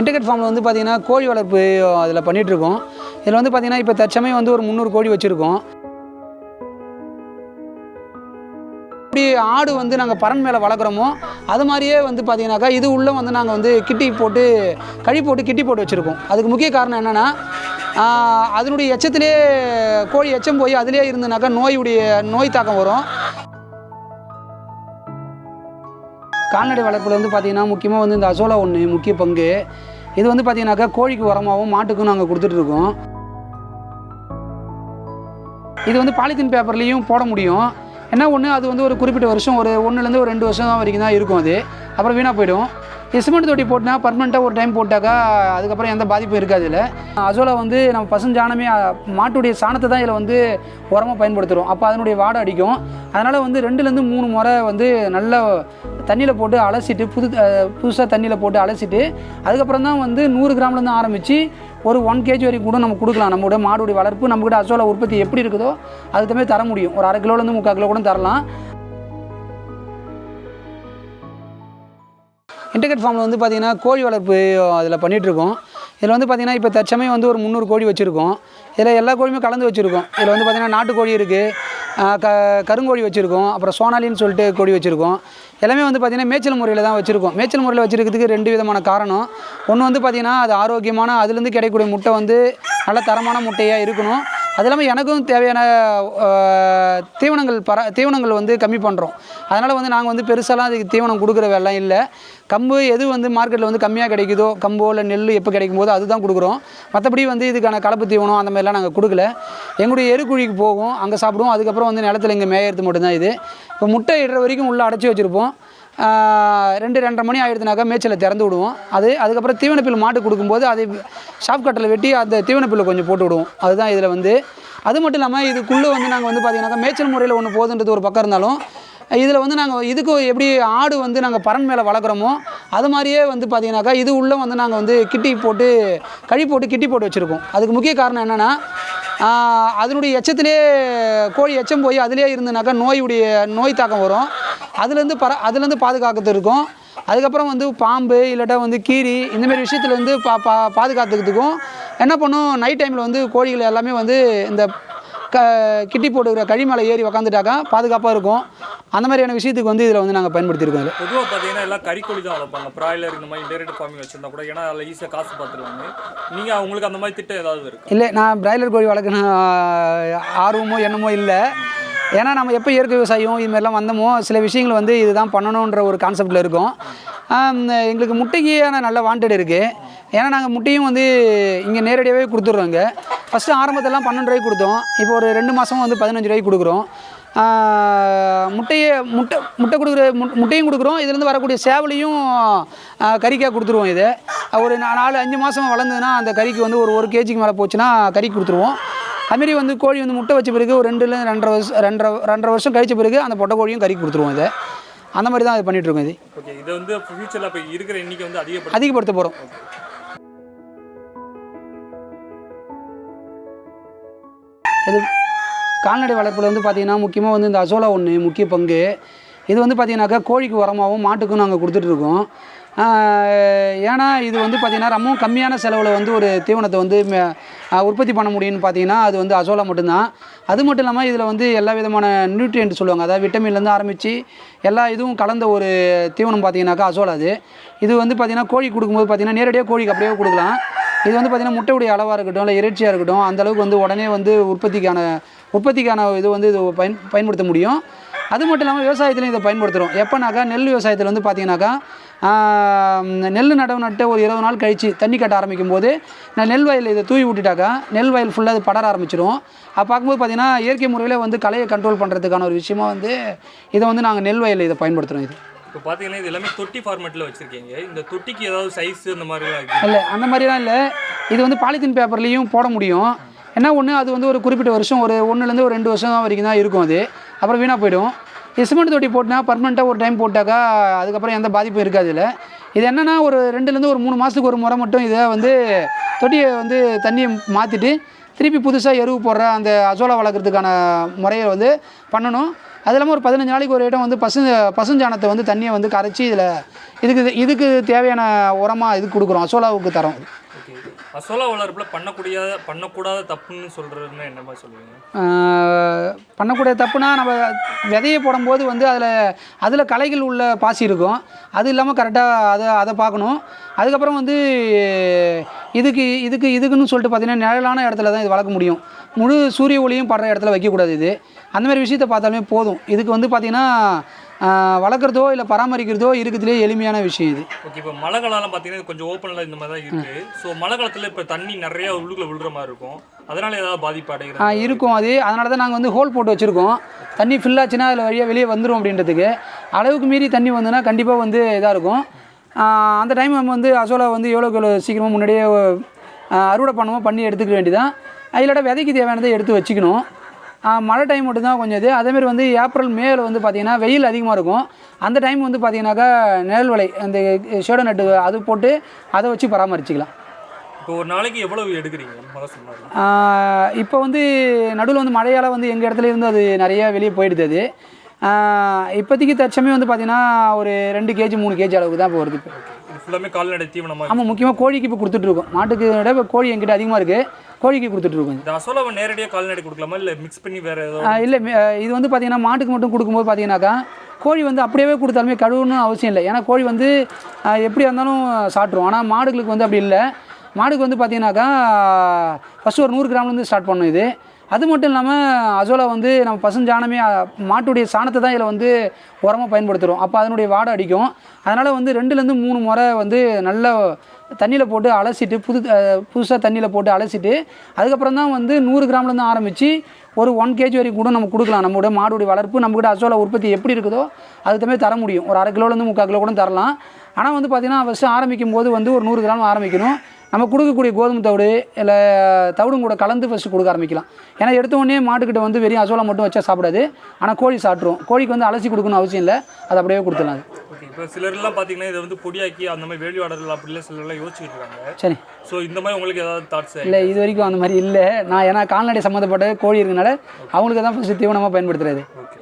Intercut ஃபார்மில் வந்து பார்த்திங்கன்னா கோழி வளர்ப்பு அதில் பண்ணிகிட்ருக்கோம் இதில் வந்து பார்த்திங்கன்னா இப்போ தற்சமயம் வந்து ஒரு முந்நூறு கோழி வச்சுருக்கோம். எப்படி ஆடு வந்து நாங்கள் பரன் மேலே வளர்க்குறோமோ அது மாதிரியே வந்து பார்த்தீங்கன்னாக்கா இது உள்ளே வந்து நாங்கள் வந்து கிட்டி போட்டு கழி போட்டு கிட்டி போட்டு வச்சுருக்கோம். அதுக்கு முக்கிய காரணம் என்னென்னா அதனுடைய எச்சத்திலே கோழி எச்சம் போய் அதிலே இருந்தனாக்கா நோயுடைய நோய் தாக்கம் வரும். கால்நடை வளர்ப்பில் வந்து பார்த்திங்கன்னா முக்கியமாக வந்து இந்த அசோலா ஒன்று முக்கிய பங்கு. இது வந்து பார்த்திங்கனாக்கா கோழிக்கு உரமாகவும் மாட்டுக்கும் நாங்கள் கொடுத்துட்ருக்கோம் இது வந்து பாலித்தீன் பேப்பர்லேயும் போட முடியும். என்ன ஒன்று அது வந்து ஒரு குறிப்பிட்ட வருஷம் ஒரு ஒன்றுலேருந்து ஒரு ரெண்டு வருஷம் வரைக்கும் தான் இருக்கும் அது. அப்புறம் வீணாக போயிடும். சிமெண்ட் தொட்டி போட்டுனா பர்மனெண்ட்டாக ஒரு டைம் போட்டாக்கா அதுக்கப்புறம் எந்த பாதிப்பும் இருக்காது இல்லை அசோலா வந்து நம்ம பசுஞ்சாணமே மாட்டுடைய சாணத்தை தான் இதில் வந்து உரமாக பயன்படுத்துகிறோம் அப்போ அதனுடைய வாடை அடிக்கும். அதனால் வந்து ரெண்டுலேருந்து மூணு முறை வந்து நல்ல தண்ணியில் போட்டு அலசிட்டு புது புதுசாக தண்ணியில் போட்டு அலசிட்டு அதுக்கப்புறம் தான் வந்து நூறு கிராம்லேருந்து ஆரம்பித்து ஒரு ஒன் கேஜி வரைக்கும் கூட நம்ம கொடுக்கலாம். நம்மளோட மாடுடைய வளர்ப்பு நம்மக்கிட்ட அசோலா உற்பத்தி எப்படி இருக்குதோ அதுக்கு தகுந்த தர முடியும். ஒரு அரை கிலோலேருந்து முக்கால் கிலோ கூட தரலாம். இன்டர்கட் ஃபார்மில் வந்து பார்த்திங்கன்னா கோழி வளர்ப்பு அதில் பண்ணிகிட்ருக்கோம் இதில் வந்து பார்த்திங்கன்னா இப்போ தற்சமயம் வந்து ஒரு முந்நூறு கோழி வச்சுருக்கோம். இதில் எல்லா கோழியுமே கலந்து வச்சுருக்கோம். இதில் வந்து பார்த்திங்கன்னா நாட்டுக்கோழி இருக்குது க கருங்கோழி வச்சுருக்கோம். அப்புறம் சோனாலின்னு சொல்லிட்டு கோழி வச்சுருக்கோம். எல்லாமே வந்து பார்த்திங்கன்னா மேய்ச்சல் முறையில் தான் வச்சுருக்கோம். மேய்ச்சல் முறையில் வச்சுருக்கிறதுக்கு ரெண்டு விதமான காரணம். ஒன்று வந்து பார்த்திங்கன்னா அது ஆரோக்கியமான அதுலேருந்து கிடைக்கக்கூடிய முட்டை வந்து நல்ல தரமான முட்டையாக இருக்கணும். அது இல்லாமல் எனக்கும் தேவையான தீவனங்கள் பர தீவனங்கள் வந்து கம்மி பண்ணுறோம் அதனால் வந்து நாங்கள் வந்து பெருசாலாம் அதுக்கு தீவனம் கொடுக்குற வேலைலாம் இல்லை. கம்பு எது வந்து மார்க்கெட்டில் வந்து கம்மியாக கிடைக்குதோ கம்போ இல்லை நெல் எப்போ கிடைக்கும் போதோ அதுதான் கொடுக்குறோம். மற்றபடி வந்து இதுக்கான கலப்பு தீவனம் அந்த மாதிரிலாம் நாங்கள் கொடுக்கல. எங்களுடைய எருக்குழிக்கு போகும் அங்கே சாப்பிடுவோம். அதுக்கப்புறம் வந்து நிலத்துல இங்கே மேயறது மட்டும்தான் இது. இப்போ முட்டை இடுற வரைக்கும் உள்ளே அடைச்சி வச்சுருப்போம். ரெண்டு ரெண்டரை மணி ஆகிடுதுனாக்கா மேய்ச்சலை திறந்து விடுவோம். அது அதுக்கப்புறம் தீவனப்பில் மாட்டு கொடுக்கும்போது அதை ஷாப் கட்டில் வெட்டி அந்த தீவனப்பில் கொஞ்சம் போட்டு விடுவோம். அதுதான் இதில் வந்து. அது மட்டும் இல்லாமல் இதுக்குள்ளே வந்து நாங்கள் வந்து பார்த்தீங்கன்னாக்கா மேய்ச்சல் முறையில் ஒன்று போதுன்றது ஒரு பக்கம் இருந்தாலும் இதில் வந்து நாங்கள் இதுக்கு எப்படி ஆடு வந்து நாங்கள் பரன் மேலே வளர்க்குறோமோ அது மாதிரியே வந்து பார்த்திங்கனாக்கா இது உள்ளே வந்து நாங்கள் வந்து கிட்டி போட்டு கழி போட்டு கிட்டி போட்டு வச்சுருக்கோம். அதுக்கு முக்கிய காரணம் என்னென்னா அதனுடைய எச்சத்திலே கோழி எச்சம் போய் அதிலே இருந்தனாக்கா நோயுடைய நோய் தாக்கம் வரும். அதுலேருந்து பர அதுலேருந்து பாதுகாக்கிறது இருக்கும். அதுக்கப்புறம் வந்து பாம்பு இல்லாட்டா வந்து கீரி இந்தமாரி விஷயத்துலேருந்து பா பா பாதுகாத்துக்கிறதுக்கும் என்ன பண்ணும் நைட் டைமில் வந்து கோழிகள் எல்லாமே வந்து இந்த க கிட்டி போட்டுக்கிற கழி மேலே ஏறி உக்காந்துட்டாக்கா பாதுகாப்பாக இருக்கும். அந்த மாதிரியான விஷயத்துக்கு வந்து இதில் வந்து நாங்கள் பயன்படுத்தியிருக்கோம் பொதுவாக பார்த்தீங்கன்னா எல்லாம் கறிக்கோழி தான் வளர்ப்பாங்க. ப்ராய்லர் இந்த மாதிரி டேரக்ட் ஃபார்மிங் வச்சிருந்தா கூட ஏன்னா அதில் ஈஸியாக காசு பார்த்துருவாங்க. நீங்கள் அவங்களுக்கு அந்த மாதிரி திட்டம் ஏதாவது இருக்கு? இல்லை நான் பிராய்லர் கோழி வளர்க்கணும் ஆர்வமோ எண்ணமோ இல்லை. ஏன்னா நம்ம எப்போ இயற்கை விவசாயம் இது மாதிரிலாம் வந்தோமோ சில விஷயங்கள் வந்து இதுதான் பண்ணணுன்ற ஒரு கான்செப்டில் இருக்கும். எங்களுக்கு முட்டைக்கான நல்ல வாண்டட் இருக்குது ஏன்னா நாங்கள் முட்டையும் வந்து இங்கே நேரடியாகவே கொடுத்துட்றோம் இங்கே. ஃபஸ்ட்டு ஆரம்பத்திலலாம் பன்னெண்டு ரூபாய்க்கு கொடுத்தோம். இப்போ ஒரு ரெண்டு மாதம் வந்து பதினஞ்சு ரூபாய்க்கு கொடுக்குறோம். முட்டையை முட்டை முட்டை கொடுக்குற முட்டையும் கொடுக்குறோம். இதுலேருந்து வரக்கூடிய சேவலையும் கறிக்காய் கறிக்காக கொடுத்துருவோம் இது. ஒரு நா- நாலு அஞ்சு மாதம் வளர்ந்ததுன்னா அந்த கறிக்கு வந்து ஒரு ஒரு கேஜிக்கு மேலே போச்சுன்னா கறி கொடுத்துருவோம். அதுமாரி வந்து கோழி வந்து முட்டை வச்ச பிறகு ஒரு ரெண்டுல ரெண்டரை வருஷம் ரெண்டரை ரெண்டரை வருஷம் கழிச்ச பிறகு அந்த பொட்டை கோழியும் கறிக்கு கொடுத்துருவோம் இதை. அந்த மாதிரி தான் இது பண்ணிகிட்ருக்கோம் இது. ஓகே இதை வந்து ஃபியூச்சரில் இப்போ இருக்கிற எண்ணிக்கை வந்து அதிகப்படுத்த அதிகப்படுத்த போகிறோம் இது கால்நடை வளர்ப்பில் வந்து பார்த்திங்கன்னா முக்கியமாக வந்து இந்த அசோலா ஒன்று முக்கிய பங்கு. இது வந்து பார்த்திங்கனாக்கா கோழிக்கு உரமாகவும் மாட்டுக்கும் நாங்கள் கொடுத்துட்ருக்கோம் ஏன்னா இது வந்து பார்த்திங்கன்னா ரொம்பவும் கம்மியான செலவில் வந்து ஒரு தீவனத்தை வந்து உற்பத்தி பண்ண முடியும்னு பார்த்தீங்கன்னா அது வந்து அசோலா மட்டும்தான். அது மட்டும் இல்லாமல் இதில் வந்து எல்லா விதமான நியூட்ரியன்ட் சொல்லுவாங்க. அதாவது விட்டமின்லேருந்து ஆரம்பித்து எல்லா இதுவும் கலந்த ஒரு தீவனம் பார்த்தீங்கன்னாக்கா அசோலா அது. இது வந்து பார்த்திங்கன்னா கோழி கொடுக்கும்போது பார்த்திங்கன்னா நேரடியாக கோழிக்கு அப்படியே கொடுக்கலாம். இது வந்து பார்த்திங்கன்னா முட்டையுடைய அளவாக இருக்கட்டும் இல்லை இறைச்சியாக இருக்கட்டும் அந்த அளவுக்கு வந்து உடனே வந்து உற்பத்திக்கான உற்பத்திக்கான இது வந்து இது பயன் பயன்படுத்த முடியும். அது மட்டும் இல்லாமல் விவசாயத்துலையும் இதை பயன்படுத்துகிறோம் எப்போனாக்கா நெல் விவசாயத்தில் வந்து பார்த்தீங்கன்னாக்கா நெல் நடவு நட்டு ஒரு இருபது நாள் கழித்து தண்ணி கட்ட ஆரம்பிக்கும் போது நான் நெல் வயலில் இதை தூவி விட்டுட்டாக்கா நெல் வயல் ஃபுல்லாக அது படர ஆரம்பிச்சிடும் அப்போ பார்க்கும்போது பார்த்தீங்கன்னா இயற்கை முறையில் வந்து கலையை கண்ட்ரோல் பண்ணுறதுக்கான ஒரு விஷயமா வந்து இதை வந்து நாங்கள் நெல் வயலில் இதை பயன்படுத்துகிறோம் இது. இப்போ பார்த்தீங்கன்னா இது எல்லாமே தொட்டி ஃபார்மேட்டில் வச்சுருக்கீங்க. இந்த தொட்டிக்கு ஏதாவது சைஸ் அந்த மாதிரிலாம் இல்லை அந்த மாதிரிலாம் இல்லை. இது வந்து பாலித்தீன் பேப்பர்லேயும் போட முடியும். என்ன ஒன்று அது வந்து ஒரு குறிப்பிட்ட வருஷம் ஒரு ஒன்றுலேருந்து ஒரு ரெண்டு வருஷம் வரைக்கும் தான் இருக்கும் அது. அப்புறம் வீணாக போயிடும். சிமெண்ட் தொட்டி போட்டினா பர்மனெண்ட்டாக ஒரு டைம் போட்டாக்கா அதுக்கப்புறம் எந்த பாதிப்பும் இருக்காது இல்லை இது என்னென்னா ஒரு ரெண்டுலேருந்து ஒரு மூணு மாதத்துக்கு ஒரு முறை மட்டும் இதை வந்து தொட்டியை வந்து தண்ணியை மாற்றிட்டு திருப்பி புதுசாக எருவு போடுற அந்த அசோலா வளர்க்குறதுக்கான முறையை வந்து பண்ணணும். அது இல்லாமல் ஒரு பதினஞ்சு நாளைக்கு ஒரு இடம் வந்து பசு பசுஞ்சாணத்தை வந்து தண்ணியை வந்து கரைச்சி இதில் இதுக்கு இதுக்கு தேவையான உரமாக இது கொடுக்குறோம். அசோலாவுக்கு தரோம். ஓகே வளர்ப்பில் பண்ணக்கூடிய பண்ணக்கூடாத தப்புன்னு சொல்றதுன்னா என்ன மாதிரி சொல்லுவீங்க? பண்ணக்கூடிய தப்புனா நம்ம விதையை போடும்போது வந்து அதில் அதில் களைகள் உள்ள பாசி இருக்கும். அது இல்லாமல் கரெக்டாக அதை அதை பார்க்கணும். அதுக்கப்புறம் வந்து இதுக்கு இதுக்கு இதுக்குன்னு சொல்லிட்டு பார்த்தீங்கன்னா நிழலான இடத்துல தான் இது வளர்க்க முடியும். முழு சூரிய ஒளியும் படுற இடத்துல வைக்கக்கூடாது இது. அந்த மாதிரி விஷயத்தை பார்த்தாலுமே போதும். இதுக்கு வந்து பார்த்திங்கன்னா வளர்க்குறதோ இல்லை பராமரிக்கிறதோ இருக்கிறதுலே எளிமையான விஷயம் இது. ஓகே இப்போ மழை காலம்லாம் பார்த்தீங்கன்னா கொஞ்சம் ஓப்பனில் இந்த மாதிரி தான் இருக்கு. ஸோ மழை காலத்தில் இப்போ தண்ணி நிறைய உள்ளுக்குள்ள விழுற மாதிரி இருக்கும். அதனால ஏதாவது பாதிப்பு ஆ, அடைகிறது இருக்கும். அது அதனால தான் நாங்கள் வந்து ஹோல் போட்டு வச்சுருக்கோம். தண்ணி ஆச்சுன்னா அதில் வழியாக வெளியே வந்துடும் அப்படின்றதுக்கு. அளவுக்கு மீறி தண்ணி வந்துன்னா கண்டிப்பாக வந்து இதாக இருக்கும். ஆ, அந்த டைம் நம்ம வந்து அசோலா வந்து எவ்வளோக்கு எவ்வளோ சீக்கிரமாக முன்னாடியே ஆ, அறுவடை பண்ணுமோ பண்ணி எடுத்துக்க வேண்டியதான் இல்லாட்ட விதைக்கு தேவையானதை எடுத்து வச்சுக்கணும். ஆ, மழை டைம் மட்டும்தான் கொஞ்சம் இது அதேமாரி வந்து ஏப்ரல் மேல வந்து பார்த்திங்கன்னா வெயில் அதிகமாக இருக்கும். அந்த டைம் வந்து பார்த்திங்கனாக்கா நிழல் வலை அந்த ஷேடோ நட்டு அது போட்டு அதை வச்சு பராமரிச்சுக்கலாம். இப்போ ஒரு நாளைக்கு எவ்வளவு எடுக்கிறீங்க? இப்போ வந்து நடுவில் வந்து மழையால் வந்து எங்கள் இடத்துல இருந்து அது நிறைய வெளியே போயிடுது அது. இப்போதைக்கு தற்சமயம் வந்து பார்த்தீங்கன்னா ஒரு ரெண்டு கேஜி மூணு கேஜி அளவுக்கு தான் இப்போ. வருது இப்போ ஃபுல்லாமே கால்நடை தீவனமாக ஆமாம் முக்கியமாக கோழிக்கு இப்போ கொடுத்துட்ருக்கோம் மாட்டுக்கு விட இப்போ கோழி எங்கிட்ட அதிகமாக இருக்குது கோழிக்கு கொடுத்துட்ருக்கோம் இந்த அசோலாவை நேரடியாக கால்நடை கொடுக்கலாமா? இல்லை மிக்ஸ் பண்ணி வேற இல்லை இது வந்து பார்த்தீங்கன்னா மாட்டுக்கு மட்டும் கொடுக்கும்போது பார்த்தீங்கன்னாக்கா கோழி வந்து அப்படியே கொடுத்தாலுமே கழுவணும் அவசியம் இல்லை. ஏன்னா கோழி வந்து எப்படி இருந்தாலும் சாப்பிட்ரும் ஆனால் மாடுகளுக்கு வந்து அப்படி இல்லை. மாடுக்கு வந்து பார்த்தீங்கன்னாக்கா ஃபஸ்ட்டு ஒரு நூறு கிராம்லேருந்து ஸ்டார்ட் பண்ணணும் இது. அது மட்டும் இல்லாமல் அசோலா வந்து நம்ம பசுஞ்சாணமே மாட்டுடைய சாணத்தை தான் இதில் வந்து உரமாக பயன்படுத்துகிறோம் அப்போ அதனுடைய வாடை அடிக்கும். அதனால் வந்து ரெண்டுலேருந்து மூணு முறை வந்து நல்ல தண்ணியில் போட்டு அலசிட்டு புது புதுசாக தண்ணியில் போட்டு அலசிட்டு அதுக்கப்புறம் தான் வந்து நூறு கிராம்லேருந்து ஆரம்பித்து ஒரு ஒன் கேஜி வரைக்கும் கூட நம்ம கொடுக்கலாம். நம்மளுடைய மாடுடைய வளர்ப்பு நம்மக்கிட்ட அசோலா உற்பத்தி எப்படி இருக்குதோ அதுக்கு தகுந்த தர முடியும். ஒரு அரை கிலோலேருந்து முக்கால் கிலோ கூட தரலாம். ஆனால் வந்து பார்த்திங்கன்னா ஃபஸ்ட்டு ஆரம்பிக்கும் போது வந்து ஒரு நூறு கிராம் ஆரம்பிக்கணும். நம்ம கொடுக்கக்கூடிய கோதுமை தவிடு இல்லை தவிடும் கூட கலந்து ஃபஸ்ட்டு கொடுக்க ஆரம்பிக்கலாம். ஏன்னா எடுத்த உடனே மாட்டுக்கிட்ட வந்து வெறும் அசோலா மட்டும் வச்சா சாப்பிடாது. ஆனால் கோழி சாப்பிட்ரும் கோழிக்கு வந்து அலசி கொடுக்கணும் அவசியம் இல்லை. அது அப்படியே கொடுத்துடலாம். ஓகே இப்போ சிலர்லாம் பார்த்தீங்கன்னா இதை வந்து பொடியாக்கி அந்த மாதிரி வேலி ஆர்டர் அப்படிலாம் சிலர்லாம் யோசிச்சுட்டு இருக்காங்க. சரி. ஸோ இந்த மாதிரி உங்களுக்கு ஏதாவது தாட்ஸ் இல்லை இது வரைக்கும் அந்த மாதிரி இல்லை. நான் ஏன்னா கால்நடை சம்மந்தப்பட்ட கோழி இருக்கனால அவங்களுக்கு தான் ஃபஸ்ட்டு தீவனமாக பயன்படுத்துறது. ஓகே